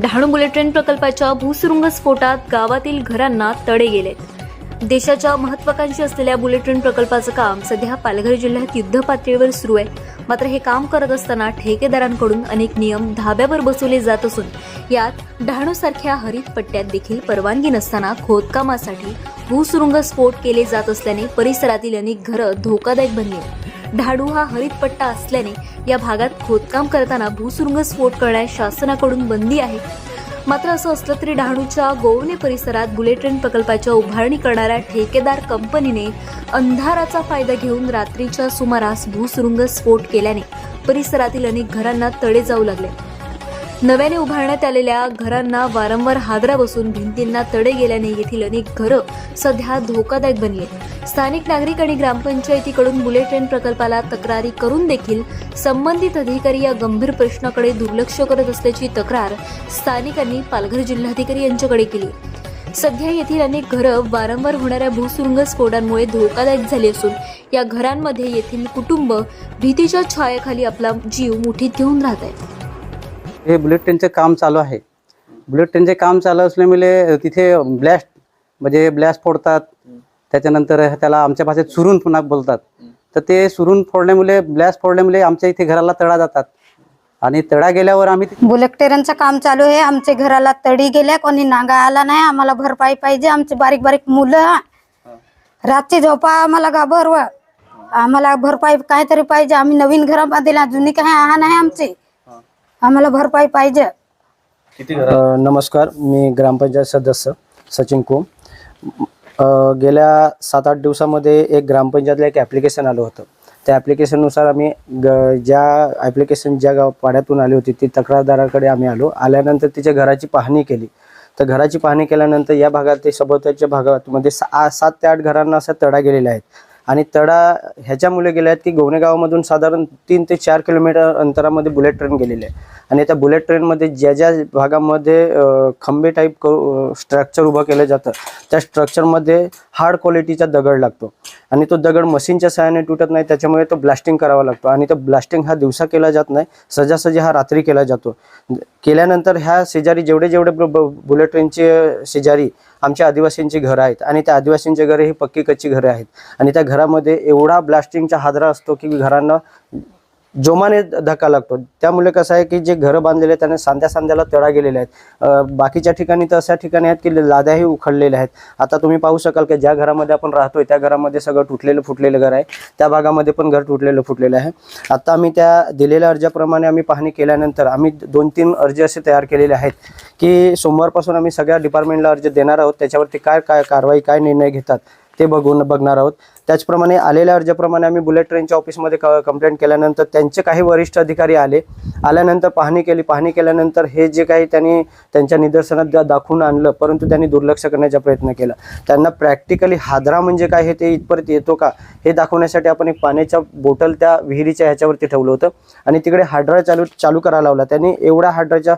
Dahanu bullet train प्रकल्पाच्या भूसुरुंग स्फोटात गावातील घरांना तडे गेलेत. देशाच्या महत्वाकांक्षी असलेल्या बुलेट ट्रेन प्रकल्पाचं काम सध्या पालघर जिल्ह्यात युद्ध पातळीवर सुरू आहे. मात्र हे काम करत असताना ठेकेदारांकडून अनेक नियम धाब्यावर बसवले जात असून यात डहाणूसारख्या हरित पट्ट्यात देखील परवानगी नसताना खोदकामासाठी भूसुरुंग स्फोट केले जात असल्याने परिसरातील अनेक घरं धोकादायक बनली ढाडू हा हरित पट्टा असल्याने या भागात खोदकाम करताना भूसुरुंग स्फोट करण्यास शासनाकडून बंदी आहे. मात्र असं असलं तरी डहाणूच्या गोवणे परिसरात बुलेट ट्रेन प्रकल्पाच्या उभारणी करणाऱ्या ठेकेदार कंपनीने अंधाराचा फायदा घेऊन रात्रीच्या सुमारास भूसुरुंग स्फोट केल्याने परिसरातील अनेक घरांना तडे जाऊ लागले. नव्याने उभारण्यात आलेल्या घरांना वारंवार हादरा बसून भिंतींना तडे गेल्याने येथील अनेक घरं सध्या धोकादायक बनली आहेत. स्थानिक नागरिक आणि ग्रामपंचायतीकडून बुलेट ट्रेन प्रकल्पाला तक्रारी करून देखील संबंधित अधिकारी या गंभीर प्रश्नाकडे दुर्लक्ष करत असल्याची तक्रार स्थानिकांनी पालघर जिल्हाधिकारी यांच्याकडे केली. सध्या येथील अनेक घरं वारंवार होणाऱ्या भूसुरुंग स्फोटांमुळे धोकादायक झाली असून या घरांमध्ये येथील कुटुंब भीतीच्या छायाखाली आपला जीव मुठीत घेऊन राहत आहेत. हे बुलेट ट्रेनचं काम चालू आहे. बुलेट ट्रेनचे काम चालू असल्यामुळे तिथे ब्लॅस्ट म्हणजे ब्लॅस्ट फोडतात. त्याच्यानंतर त्याला आमच्या भाषेत सुरून पुन्हा बोलतात. तर ते सुरून फोडल्यामुळे ब्लॅस्ट फोडल्यामुळे आमच्या इथे घराला तडा जातात. आणि तडा गेल्यावर आम्ही ति- बुलेट ट्रेनचं काम चालू आहे. आमच्या घराला तडी गेल्या कोणी नागा आला नाही. आम्हाला भरपाई पाहिजे. आमचे बारीक बारीक मुलं. रातची झोपा आम्हाला घाबरव आम्हाला भरपाई काहीतरी पाहिजे. आम्ही नवीन घरामध्ये जुनी काही आहा नाही आमची. आम्हाला भरपाई पाहिजे. अ, नमस्कार मी ग्रामपंचायत सदस्य सचिन कोम. अ, गेल्या सात आठ दिवसामध्ये एक ग्रामपंचायतला एक ॲप्लिकेशन आलं होतं. त्या ॲप्लिकेशननुसार आम्ही ग ज्या ॲप्लिकेशन ज्या गाव पाड्यातून आली होती ती तक्रारदाराकडे आम्ही आलो. आल्यानंतर तिच्या घराची पाहणी केली. तर घराची पाहणी केल्यानंतर या भागात ते सभोवताच्या भागामध्ये सा सात ते आठ घरांना असा तडा गेलेला आहे. आणि तडा ह्याच्यामुळे गेले आहेत की गोवणेगावामधून साधारण तीन ते चार किलोमीटर अंतरामध्ये बुलेट ट्रेन गेलेली आहे. आणि त्या बुलेट ट्रेनमध्ये ज्या ज्या भागामध्ये खंबे टाईप करू स्ट्रक्चर उभं केलं जातं त्या स्ट्रक्चरमध्ये हार्ड क्वालिटीचा दगड लागतो. आणि तो दगड मशीनच्या सहाय्याने तुटत नाही त्याच्यामुळे तो ब्लास्टिंग करावा लागतो. आणि तो ब्लास्टिंग हा दिवसा केला जात नाही सजासजी हा रात्री केला जातो. केल्यानंतर ह्या शेजारी जेवढे जेवढे ब- बुलेट ट्रेनचे शेजारी आमच्या आदिवासींची घरं आहेत आणि त्या आदिवासींची घरं ही पक्की कच्ची घरं आहेत. आणि त्या घरामध्ये एवढा ब्लास्टिंगचा हादरा असतो की घरांना जोमाने धक्का लागतो. त्यामुळे कसं आहे की जे घरं बांधलेले आहेत त्यांना सांध्या सांध्याला तडा गेलेले आहेत बाकीच्या ठिकाणी तर अशा ठिकाणी आहेत की लाद्याही उखडलेल्या आहेत. आता तुम्ही पाहू शकाल की ज्या घरामध्ये आपण राहतोय त्या घरामध्ये सगळं तुटलेलं फुटलेलं घर आहे. त्या भागामध्ये पण घर तुटलेलं फुटलेलं आहे. आता आम्ही त्या दिलेल्या अर्जाप्रमाणे आम्ही पाहणी केल्यानंतर आम्ही दोन तीन अर्ज असे तयार केलेले आहेत की सोमवारपासून आम्ही सगळ्या डिपार्टमेंटला अर्ज देणार आहोत. त्याच्यावरती काय काय कारवाई काय निर्णय घेतात ते बघून बघणार आहोत. त्याचप्रमाणे आलेल्या अर्जाप्रमाणे आम्ही बुलेट ट्रेनच्या ऑफिसमध्ये क कंप्लेंट केल्यानंतर त्यांचे काही वरिष्ठ अधिकारी आले. आल्यानंतर पाहणी केली. पाहणी केल्यानंतर हे जे काही त्यांनी त्यांच्या निदर्शनात दाखवून आणलं परंतु त्यांनी दुर्लक्ष करण्याचा प्रयत्न केला. त्यांना प्रॅक्टिकली हादरा म्हणजे काय हे ते इथपर्यंत येतो का हे दाखवण्यासाठी आपण एक पाण्याच्या बोटल त्या विहिरीच्या ह्याच्यावरती ठेवलं होतं. आणि तिकडे हादरा चालू चालू करायला लावला. त्यांनी एवढा हाड्राच्या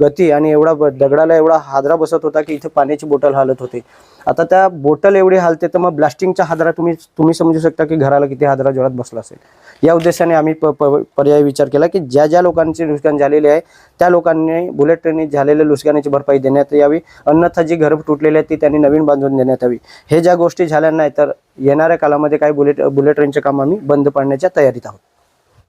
गती आणि एवढा ब- दगडाला एवढा हादरा बसत होता की इथे पाण्याची बोटल हालत होती. आता त्या बोटल एवढी हालते तर मग ब्लास्टिंगच्या हादरा तुम्ही तुम्ही समजू शकता की घराला किती हादरा जोरात बसला असेल. या उद्देशाने आम्ही प प पर्यायी विचार केला की ज्या ज्या लोकांचे नुकसान झालेले आहे त्या लोकांनी बुलेट ट्रेनने झालेल्या नुकसानीची भरपाई देण्यात यावी. अन्यथा जी घरं तुटलेली आहेत ती त्यांनी नवीन बांधून देण्यात यावी. हे ज्या गोष्टी झाल्या नाही तर येणाऱ्या काळामध्ये काही बुलेट बुलेट ट्रेनचे काम आम्ही बंद पाडण्याच्या तयारीत आहोत.